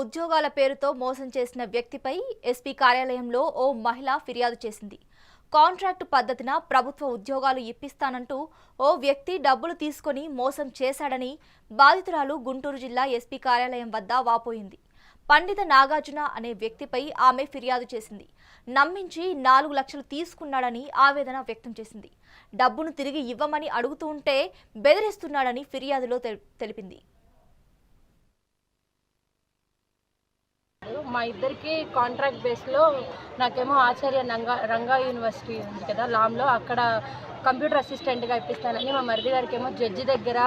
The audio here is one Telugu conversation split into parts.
ఉద్యోగాల పేరుతో మోసం చేసిన వ్యక్తిపై ఎస్పీ కార్యాలయంలో ఓ మహిళ ఫిర్యాదు చేసింది. కాంట్రాక్టు పద్ధతిన ప్రభుత్వ ఉద్యోగాలు ఇప్పిస్తానంటూ ఓ వ్యక్తి డబ్బులు తీసుకొని మోసం చేశాడని బాధితురాలు గుంటూరు జిల్లా ఎస్పీ కార్యాలయం వద్ద వాపోయింది. పండిత నాగార్జున అనే వ్యక్తిపై ఆమె ఫిర్యాదు చేసింది. నమ్మించి నాలుగు లక్షలు తీసుకున్నాడని ఆవేదన వ్యక్తం చేసింది. డబ్బును తిరిగి ఇవ్వమని అడుగుతూ ఉంటే బెదిరిస్తున్నాడని ఫిర్యాదులో తెలిపింది. మా ఇద్దరికి కాంట్రాక్ట్ బేస్లో నాకేమో ఆచార్య రంగా రంగా యూనివర్సిటీ ఉంది కదా లామ్లో అక్కడ కంప్యూటర్ అసిస్టెంట్గా ఇప్పిస్తానని మా మరిది గారికి ఏమో జడ్జి దగ్గర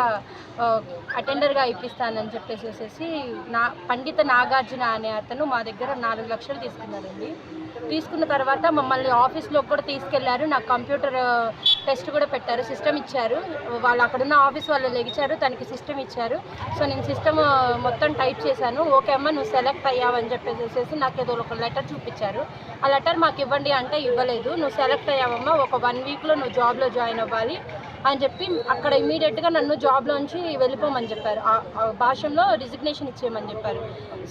అటెండర్గా ఇప్పిస్తానని చెప్పేసేసి నా పండిత నాగార్జున అనే అతను మా దగ్గర నాలుగు లక్షలు తీసుకున్నారండి తీసుకున్న తర్వాత మమ్మల్ని ఆఫీస్లో కూడా తీసుకెళ్ళారు. నాకు కంప్యూటర్ టెస్ట్ కూడా పెట్టారు సిస్టమ్ ఇచ్చారు. వాళ్ళు అక్కడున్న ఆఫీస్ వాళ్ళు లెగిచారు తనకి సిస్టమ్ ఇచ్చారు. సో నేను సిస్టమ్ మొత్తం టైప్ చేశాను. ఓకే అమ్మ నువ్వు సెలెక్ట్ అయ్యావని చెప్పేసి నాకు ఏదో ఒక లెటర్ చూపించారు. ఆ లెటర్ మాకు ఇవ్వండి అంటే ఇవ్వలేదు. నువ్వు సెలెక్ట్ అయ్యావమ్మా ఒక వన్ వీక్లో నువ్వు జాబ్లో జాయిన్ అవ్వాలి. అని చెప్పి అక్కడ ఇమీడియట్గా నన్ను జాబ్లోంచి వెళ్ళిపోమని చెప్పారు. భాషంలో రిజిగ్నేషన్ ఇచ్చేయమని చెప్పారు.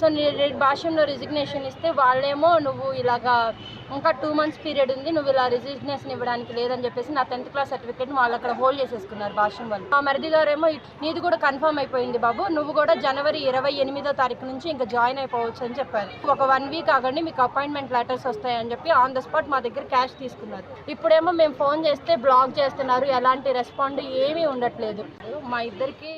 సో నేను భాషంలో రిజిగ్నేషన్ ఇస్తే వాళ్ళేమో నువ్వు ఇలాగా ఇంకా టూ మంత్స్ పీరియడ్ ఉంది నువ్వు ఇలా రిజిగ్నేషన్ ఇవ్వడానికి లేదని చెప్పేసి నా టెన్త్ క్లాస్ సర్టిఫికేట్ వాళ్ళు అక్కడ హోల్డ్ చేసేసుకున్నారు భాష్యం వాళ్ళు. మా మరిది గారేమో నీది కూడా కన్ఫర్మ్ అయిపోయింది బాబు నువ్వు కూడా జనవరి ఇరవై ఎనిమిదో తారీఖు నుంచి ఇంకా జాయిన్ అయిపోవచ్చు అని చెప్పారు. ఒక వన్ వీక్ ఆగండి మీకు అపాయింట్మెంట్ లెటర్స్ వస్తాయని చెప్పి ఆన్ ద స్పాట్ మా దగ్గర క్యాష్ తీసుకున్నారు. ఇప్పుడేమో మేము ఫోన్ చేస్తే బ్లాక్ చేస్తున్నారు ఎలాంటి రెస్పాండ్ ఏమీ ఉండట్లేదు. మా ఇద్దరికి